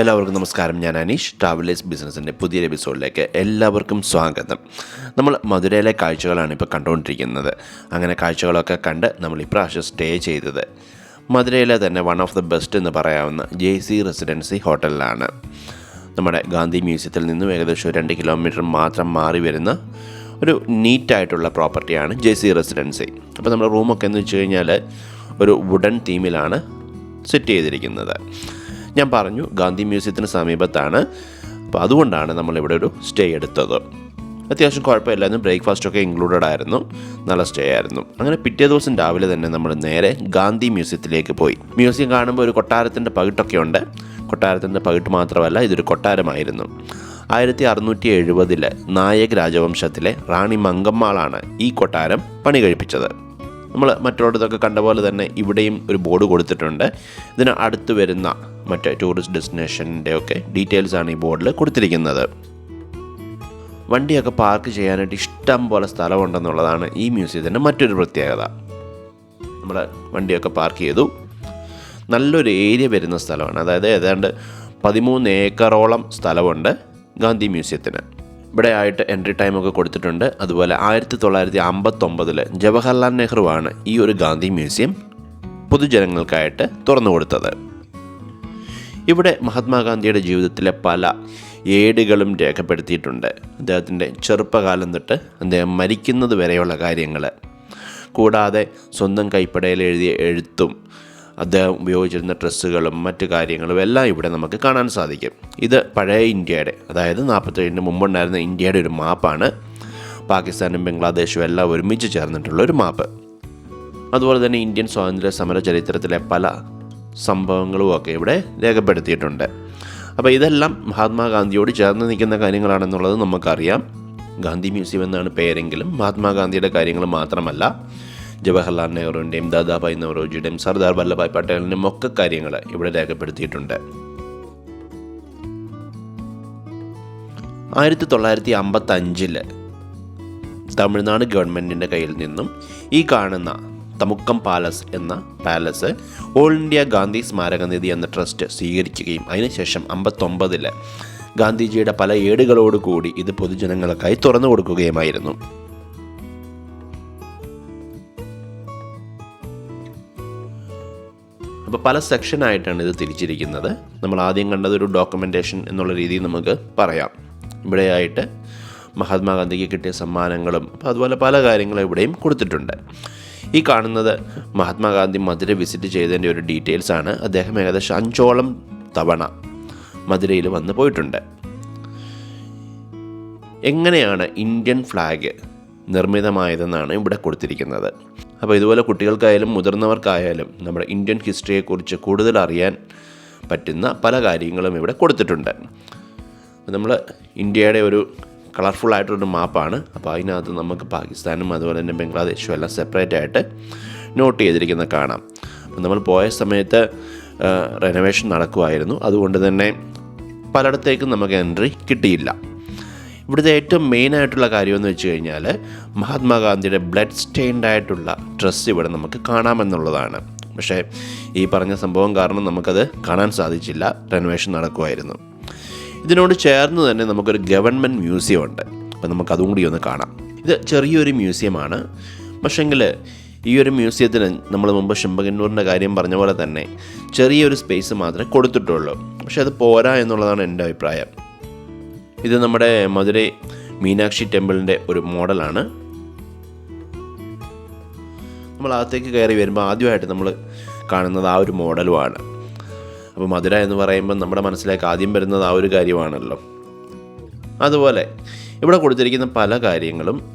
എല്ലാവർക്കും നമസ്കാരം. ഞാൻ അനീഷ്. ട്രാവലേഴ്സ് ബിസിനസ്സിന്റെ പുതിയൊരു എപ്പിസോഡിലേക്ക് എല്ലാവർക്കും സ്വാഗതം. നമ്മൾ മധുരയിലെ കാഴ്ചകളാണ് ഇപ്പോൾ കണ്ടുകൊണ്ടിരിക്കുന്നത്. അങ്ങനെ കാഴ്ചകളൊക്കെ കണ്ട് നമ്മൾ ഇപ്രാവശ്യം സ്റ്റേ ചെയ്തത് മധുരയിലെ തന്നെ വൺ ഓഫ് ദ ബെസ്റ്റ് എന്ന് പറയാവുന്ന ജെ സി റെസിഡൻസി ഹോട്ടലിലാണ് നമ്മുടെ ഗാന്ധി മ്യൂസിയത്തിൽ നിന്നും ഏകദേശം രണ്ട് കിലോമീറ്റർ മാത്രം മാറി വരുന്ന ഒരു നീറ്റായിട്ടുള്ള പ്രോപ്പർട്ടിയാണ് ജെ സി റെസിഡൻസി അപ്പോൾ നമ്മുടെ റൂമൊക്കെ എന്ന് വെച്ച് കഴിഞ്ഞാൽ ഒരു വുഡൻ തീമിലാണ് സെറ്റ് ചെയ്തിരിക്കുന്നത്. ഞാൻ പറഞ്ഞു ഗാന്ധി മ്യൂസിയത്തിന് സമീപത്താണ്. അപ്പോൾ അതുകൊണ്ടാണ് നമ്മളിവിടെ ഒരു സ്റ്റേ എടുത്തത്. അത്യാവശ്യം കുഴപ്പമില്ലായിരുന്നു. ബ്രേക്ക്ഫാസ്റ്റൊക്കെ ഇൻക്ലൂഡഡ് ആയിരുന്നു. നല്ല സ്റ്റേ ആയിരുന്നു. അങ്ങനെ പിറ്റേ ദിവസം രാവിലെ തന്നെ നമ്മൾ നേരെ ഗാന്ധി മ്യൂസിയത്തിലേക്ക് പോയി. മ്യൂസിയം കാണുമ്പോൾ ഒരു കൊട്ടാരത്തിന്റെ പകിട്ടൊക്കെ ഉണ്ട്. കൊട്ടാരത്തിന്റെ പകിട്ട് മാത്രമല്ല ഇതൊരു കൊട്ടാരമായിരുന്നു. ആയിരത്തി അറുന്നൂറ്റി എഴുപതിലെ നായക് രാജവംശത്തിലെ റാണി മങ്കമ്മാളാണ് ഈ കൊട്ടാരം പണി കഴിപ്പിച്ചത്. നമ്മൾ മറ്റുള്ളടത്തൊക്കെ കണ്ട പോലെ തന്നെ ഇവിടെയും ഒരു ബോർഡ് കൊടുത്തിട്ടുണ്ട്. ഇതിന് അടുത്ത് വരുന്ന മറ്റ് ടൂറിസ്റ്റ് ഡെസ്റ്റിനേഷന്റെ ഒക്കെ ഡീറ്റെയിൽസ് ആണ് ഈ ബോർഡിൽ കൊടുത്തിരിക്കുന്നത്. വണ്ടിയൊക്കെ പാർക്ക് ചെയ്യാനായിട്ട് ഇഷ്ടം പോലെ സ്ഥലമുണ്ടെന്നുള്ളതാണ് ഈ മ്യൂസിയത്തിന്റെ മറ്റൊരു പ്രത്യേകത. നമ്മൾ വണ്ടിയൊക്കെ പാർക്ക് ചെയ്തു. നല്ലൊരു ഏരിയ വരുന്ന സ്ഥലമാണ്. അതായത് ഏതാണ്ട് പതിമൂന്ന് ഏക്കറോളം സ്ഥലമുണ്ട് ഗാന്ധി മ്യൂസിയത്തിന് ഇവിടെ ആയിട്ട് എൻട്രി ടൈമൊക്കെ കൊടുത്തിട്ടുണ്ട്. അതുപോലെ ആയിരത്തി തൊള്ളായിരത്തി അമ്പത്തൊമ്പതിൽ ജവഹർലാൽ നെഹ്റുവാണ് ഈ ഒരു ഗാന്ധി മ്യൂസിയം പൊതുജനങ്ങൾക്കായിട്ട് തുറന്നു കൊടുത്തത്. ഇവിടെ മഹാത്മാഗാന്ധിയുടെ ജീവിതത്തിലെ പല ഏടുകളും രേഖപ്പെടുത്തിയിട്ടുണ്ട്. അദ്ദേഹത്തിന്റെ ചെറുപ്പകാലം തൊട്ട് അദ്ദേഹം മരിക്കുന്നത് വരെയുള്ള കാര്യങ്ങൾ. കൂടാതെ സ്വന്തം കൈപ്പടയിൽ എഴുതിയ എഴുത്തും അദ്ദേഹം ഉപയോഗിച്ചിരുന്ന ഡ്രസ്സുകളും മറ്റു കാര്യങ്ങളും എല്ലാം ഇവിടെ നമുക്ക് കാണാൻ സാധിക്കും. ഇത് പഴയ ഇന്ത്യയുടെ അതായത് നാൽപ്പത്തേഴിന് മുമ്പുണ്ടായിരുന്ന ഇന്ത്യയുടെ ഒരു മാപ്പാണ്. പാകിസ്ഥാനും ബംഗ്ലാദേശും എല്ലാം ഒരുമിച്ച് ചേർന്നിട്ടുള്ള ഒരു മാപ്പ്. അതുപോലെ തന്നെ ഇന്ത്യൻ സ്വാതന്ത്ര്യ സമര ചരിത്രത്തിലെ പല സംഭവങ്ങളും ഒക്കെ ഇവിടെ രേഖപ്പെടുത്തിയിട്ടുണ്ട്. അപ്പോൾ ഇതെല്ലാം മഹാത്മാഗാന്ധിയോട് ചേർന്ന് നിൽക്കുന്ന കാര്യങ്ങളാണെന്നുള്ളത് നമുക്കറിയാം. ഗാന്ധി മ്യൂസിയം എന്നാണ് പേരെങ്കിലും. മഹാത്മാഗാന്ധിയുടെ കാര്യങ്ങൾ മാത്രമല്ല ജവഹർലാൽ നെഹ്റുവിന്റെയും ദാദാഭായ് നവറോജിയുടെയും സർദാർ വല്ലഭായ് പട്ടേലിന്റെയും ഒക്കെ കാര്യങ്ങൾ ഇവിടെ രേഖപ്പെടുത്തിയിട്ടുണ്ട്. ആയിരത്തി തൊള്ളായിരത്തി അമ്പത്തഞ്ചിൽ തമിഴ്നാട് ഗവൺമെന്റിന്റെ കയ്യിൽ നിന്നും ഈ കാണുന്ന തമുക്കം പാലസ് എന്ന palace all India Gandhi Smarak Nidhi എന്ന ട്രസ്റ്റ് സ്വീകരിക്കുകയും അതിനുശേഷം അമ്പത്തൊമ്പതിൽ ഗാന്ധിജിയുടെ പല ഏടുകളോടുകൂടി ഇത് പൊതുജനങ്ങൾക്കായി തുറന്നു കൊടുക്കുകയുമായിരുന്നു. അപ്പോൾ പല സെക്ഷനായിട്ടാണ് ഇത് തിരിച്ചിരിക്കുന്നത്. നമ്മൾ ആദ്യം കണ്ടത് ഒരു ഡോക്യുമെന്റേഷൻ എന്നുള്ള രീതിയിൽ നമുക്ക് പറയാം. ഇവിടെയായിട്ട് മഹാത്മാഗാന്ധിക്ക് കിട്ടിയ സമ്മാനങ്ങളും അതുപോലെ പല കാര്യങ്ങളും ഇവിടെയും കൊടുത്തിട്ടുണ്ട്. ഈ കാണുന്നത് മഹാത്മാഗാന്ധി മധുര വിസിറ്റ് ചെയ്തതിന്റെ ഒരു ഡീറ്റെയിൽസ് ആണ്. അദ്ദേഹം ഏകദേശം അഞ്ചോളം തവണ മധുരയിൽ വന്ന് പോയിട്ടുണ്ട്. എങ്ങനെയാണ് ഇന്ത്യൻ ഫ്ലാഗ് നിർമ്മിതമായതെന്നാണ് ഇവിടെ കൊടുത്തിരിക്കുന്നത്. അപ്പോൾ ഇതുപോലെ കുട്ടികൾക്കായാലും മുതിർന്നവർക്കായാലും നമ്മുടെ ഇന്ത്യൻ ഹിസ്റ്ററിയെക്കുറിച്ച് കൂടുതൽ അറിയാൻ പറ്റുന്ന പല കാര്യങ്ങളും ഇവിടെ കൊടുത്തിട്ടുണ്ട്. നമ്മൾ ഇന്ത്യയുടെ ഒരു കളർഫുൾ ആയിട്ടൊരു മാപ്പാണ് അപ്പോൾ അതിനകത്ത് നമുക്ക് പാകിസ്ഥാനും അതുപോലെ തന്നെ ബംഗ്ലാദേശും എല്ലാം സെപ്പറേറ്റ് ആയിട്ട് നോട്ട് ചെയ്തിരിക്കുന്ന കാണാം. നമ്മൾ പോയ സമയത്ത് റെനോവേഷൻ നടക്കുമായിരുന്നു അതുകൊണ്ട് തന്നെ പലയിടത്തേക്കും നമുക്ക് എൻട്രി കിട്ടിയില്ല. ഇവിടുത്തെ ഏറ്റവും മെയിനായിട്ടുള്ള കാര്യമെന്ന് വെച്ച് കഴിഞ്ഞാൽ മഹാത്മാഗാന്ധിയുടെ ബ്ലഡ് സ്റ്റെയിൻഡ് ആയിട്ടുള്ള ഡ്രസ്സ് ഇവിടെ നമുക്ക് കാണാമെന്നുള്ളതാണ്. പക്ഷേ ഈ പറഞ്ഞ സംഭവം കാരണം നമുക്കത് കാണാൻ സാധിച്ചില്ല. റെനോവേഷൻ നടക്കുമായിരുന്നു ഇതിനോട് ചേർന്ന് തന്നെ നമുക്കൊരു ഗവൺമെന്റ് മ്യൂസിയം ഉണ്ട്. അപ്പോൾ നമുക്ക് അതും കൂടി ഒന്ന് കാണാം. ഇത് ചെറിയൊരു മ്യൂസിയമാണ്. പക്ഷേങ്കിൽ ഈ ഒരു മ്യൂസിയത്തിന് നമ്മൾ മുമ്പ് ശുംഭകന്നൂരിന്റെ കാര്യം പറഞ്ഞ പോലെ തന്നെ ചെറിയൊരു സ്പേസ് മാത്രമേ കൊടുത്തിട്ടുള്ളൂ. പക്ഷേ അത് പോരാ എന്നുള്ളതാണ് എന്റെ അഭിപ്രായം. ഇത് നമ്മുടെ മധുരൈ മീനാക്ഷി ടെമ്പിളിന്റെ ഒരു മോഡലാണ്. നമ്മൾ അകത്തേക്ക് കയറി വരുമ്പോൾ ആദ്യമായിട്ട് നമ്മൾ കാണുന്നത് ആ ഒരു മോഡലുമാണ്. അപ്പോൾ മധുര എന്ന് പറയുമ്പോൾ നമ്മുടെ മനസ്സിലേക്ക് ആദ്യം വരുന്നത് ആ ഒരു കാര്യമാണല്ലോ. അതുപോലെ ഇവിടെ കൊടുത്തിരിക്കുന്ന പല കാര്യങ്ങളും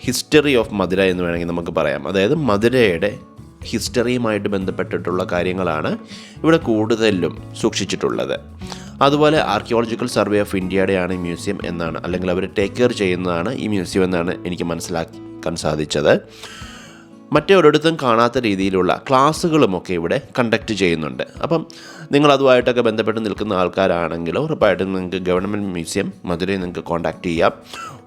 ഹിസ്റ്ററി ഓഫ് മധുര എന്ന് വേണമെങ്കിൽ നമുക്ക് പറയാം. അതായത് മധുരയുടെ ഹിസ്റ്ററിയുമായിട്ട് ബന്ധപ്പെട്ടിട്ടുള്ള കാര്യങ്ങളാണ് ഇവിടെ കൂടുതലും സൂക്ഷിച്ചിട്ടുള്ളത്. അതുപോലെ ആർക്കിയോളജിക്കൽ സർവേ ഓഫ് ഇന്ത്യയുടെയാണ് ഈ മ്യൂസിയം എന്നാണ് അല്ലെങ്കിൽ അവർ ടേക്ക് കെയർ ചെയ്യുന്നതാണ് ഈ മ്യൂസിയം എന്നാണ് എനിക്ക് മനസ്സിലാക്കാൻ സാധിച്ചത്. മറ്റൊരിടത്തും കാണാത്ത രീതിയിലുള്ള ക്ലാസ്സുകളുമൊക്കെ ഇവിടെ കണ്ടക്ട് ചെയ്യുന്നുണ്ട്. അപ്പം നിങ്ങൾ അതുമായിട്ടൊക്കെ ബന്ധപ്പെട്ട് നിൽക്കുന്ന ആൾക്കാരാണെങ്കിൽ ഉറപ്പായിട്ടും നിങ്ങൾക്ക് ഗവൺമെന്റ് മ്യൂസിയം മധുരയിൽ നിങ്ങൾക്ക് കോൺടാക്റ്റ് ചെയ്യാം.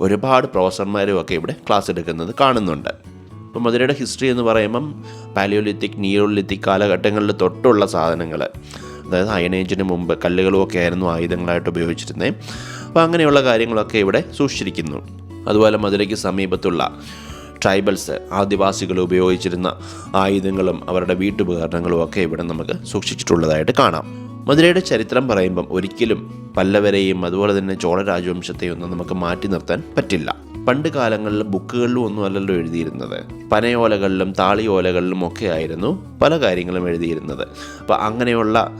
ഒരുപാട് പ്രൊഫസർമാരും ഒക്കെ ഇവിടെ ക്ലാസ് എടുക്കുന്നത് കാണുന്നുണ്ട്. അപ്പോൾ മധുരയുടെ ഹിസ്റ്ററി എന്ന് പറയുമ്പം പാലിയോലിത്തിക് നിയോലിത്തിക് കാലഘട്ടങ്ങളിൽ തൊട്ടുള്ള സാധനങ്ങൾ. അതായത് അയനേജിന് മുമ്പ് കല്ലുകളുമൊക്കെ ആയിരുന്നു ആയുധങ്ങളായിട്ട് ഉപയോഗിച്ചിരുന്നത് അപ്പോൾ അങ്ങനെയുള്ള കാര്യങ്ങളൊക്കെ ഇവിടെ സൂക്ഷിച്ചിരിക്കുന്നു. അതുപോലെ മധുരയ്ക്ക് സമീപത്തുള്ള ട്രൈബൽസ് ആദിവാസികൾ ഉപയോഗിച്ചിരുന്ന ആയുധങ്ങളും അവരുടെ വീട്ടുപകരണങ്ങളും ഒക്കെ ഇവിടെ നമുക്ക് സൂക്ഷിച്ചിട്ടുള്ളതായിട്ട് കാണാം. മധുരയുടെ ചരിത്രം പറയുമ്പം ഒരിക്കലും പല്ലവരെയും അതുപോലെ തന്നെ ചോള രാജവംശത്തെയും ഒന്നും നമുക്ക് മാറ്റി നിർത്താൻ പറ്റില്ല. പണ്ട് കാലങ്ങളിൽ ബുക്കുകളിലും ഒന്നും അല്ലല്ലോ എഴുതിയിരുന്നത്. പനയോലകളിലും താളിയോലകളിലും ഒക്കെ ആയിരുന്നു പല കാര്യങ്ങളും എഴുതിയിരുന്നത്. അപ്പോൾ അങ്ങനെയുള്ള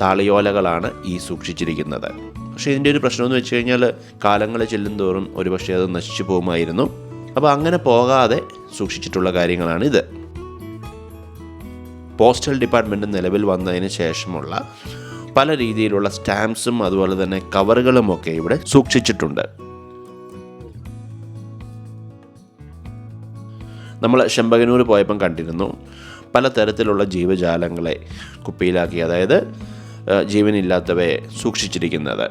താളിയോലകളാണ് ഈ സൂക്ഷിച്ചിരിക്കുന്നത്. പക്ഷേ ഇതിന്റെ ഒരു പ്രശ്നമെന്ന് വെച്ച് കഴിഞ്ഞാൽ കാലങ്ങൾ ചെല്ലുന്തോറും ഒരുപക്ഷെ അത് നശിച്ചു പോകുമായിരുന്നു. അപ്പോൾ അങ്ങനെ പോകാതെ സൂക്ഷിച്ചിട്ടുള്ള കാര്യങ്ങളാണ് ഇത്. പോസ്റ്റൽ ഡിപ്പാർട്ട്മെന്റ് നിലവിൽ വന്നതിന് ശേഷമുള്ള പല രീതിയിലുള്ള സ്റ്റാമ്പ്സും അതുപോലെ തന്നെ കവറുകളും ഒക്കെ ഇവിടെ സൂക്ഷിച്ചിട്ടുണ്ട്. നമ്മൾ ശെമ്പകനൂർ പോയപ്പം കണ്ടിരുന്നു പലതരത്തിലുള്ള ജീവജാലങ്ങളെ കുപ്പിയിലാക്കി അതായത് ജീവനില്ലാത്തവയെ സൂക്ഷിച്ചിരിക്കുന്നത്.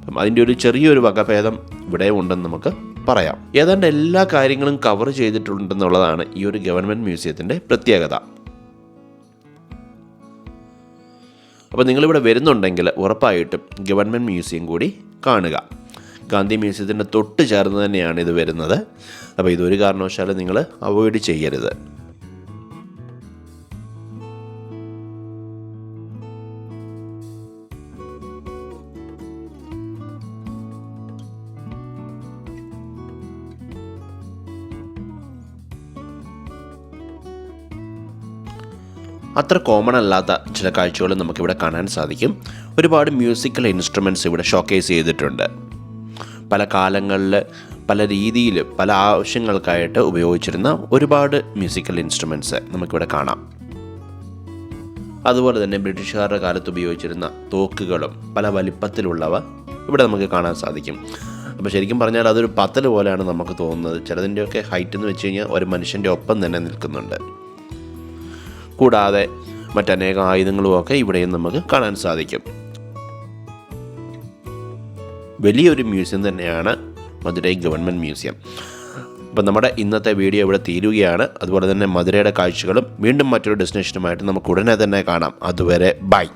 അപ്പം അതിന്റെ ഒരു ചെറിയൊരു വകഭേദം ഇവിടെ ഉണ്ടെന്ന് നമുക്ക് പറയാം. ഏതാണ്ട് എല്ലാ കാര്യങ്ങളും കവർ ചെയ്തിട്ടുണ്ടെന്നുള്ളതാണ് ഈ ഒരു ഗവൺമെന്റ് മ്യൂസിയത്തിന്റെ പ്രത്യേകത. അപ്പോൾ നിങ്ങളിവിടെ വരുന്നുണ്ടെങ്കിൽ ഉറപ്പായിട്ടും ഗവൺമെന്റ് മ്യൂസിയം കൂടി കാണുക. ഗാന്ധി മ്യൂസിയത്തിന്റെ തൊട്ട് ചേർന്ന് തന്നെയാണ് ഇത് വരുന്നത്. അപ്പോൾ ഇതൊരു കാരണവശാലും നിങ്ങൾ അവോയ്ഡ് ചെയ്യരുത്. അത്ര കോമൺ അല്ലാത്ത ചില കാഴ്ചകൾ നമുക്കിവിടെ കാണാൻ സാധിക്കും. ഒരുപാട് മ്യൂസിക്കൽ ഇൻസ്ട്രുമെന്റ്സ് ഇവിടെ ഷോക്കേസ് ചെയ്തിട്ടുണ്ട്. പല കാലങ്ങളിൽ പല രീതിയിൽ പല ആവശ്യങ്ങൾക്കായിട്ട് ഉപയോഗിച്ചിരുന്ന ഒരുപാട് മ്യൂസിക്കൽ ഇൻസ്ട്രുമെന്റ്സ് നമുക്കിവിടെ കാണാം. അതുപോലെ തന്നെ ബ്രിട്ടീഷുകാരുടെ കാലത്ത് ഉപയോഗിച്ചിരുന്ന തോക്കുകളും പല വലിപ്പത്തിലുള്ളവ ഇവിടെ നമുക്ക് കാണാൻ സാധിക്കും. അപ്പോൾ ശരിക്കും പറഞ്ഞാൽ അതൊരു പത്തൽ പോലെയാണ് നമുക്ക് തോന്നുന്നത്. ചിലതിന്റെയൊക്കെ ഹൈറ്റ് എന്ന് വെച്ച് കഴിഞ്ഞാൽ ഒരു മനുഷ്യന്റെ ഒപ്പം തന്നെ നിൽക്കുന്നുണ്ട്. കൂടാതെ മറ്റനേകം ആയുധങ്ങളുമൊക്കെ ഇവിടെയും നമുക്ക് കാണാൻ സാധിക്കും. വലിയൊരു മ്യൂസിയം തന്നെയാണ് മധുരൈ ഗവൺമെന്റ് മ്യൂസിയം. അപ്പം നമ്മുടെ ഇന്നത്തെ വീഡിയോ ഇവിടെ തീരുകയാണ്. അതുപോലെ തന്നെ മധുരയുടെ കാഴ്ചകളും വീണ്ടും മറ്റൊരു ഡെസ്റ്റിനേഷനുമായിട്ട് നമുക്ക് ഉടനെ തന്നെ കാണാം. അതുവരെ ബൈ.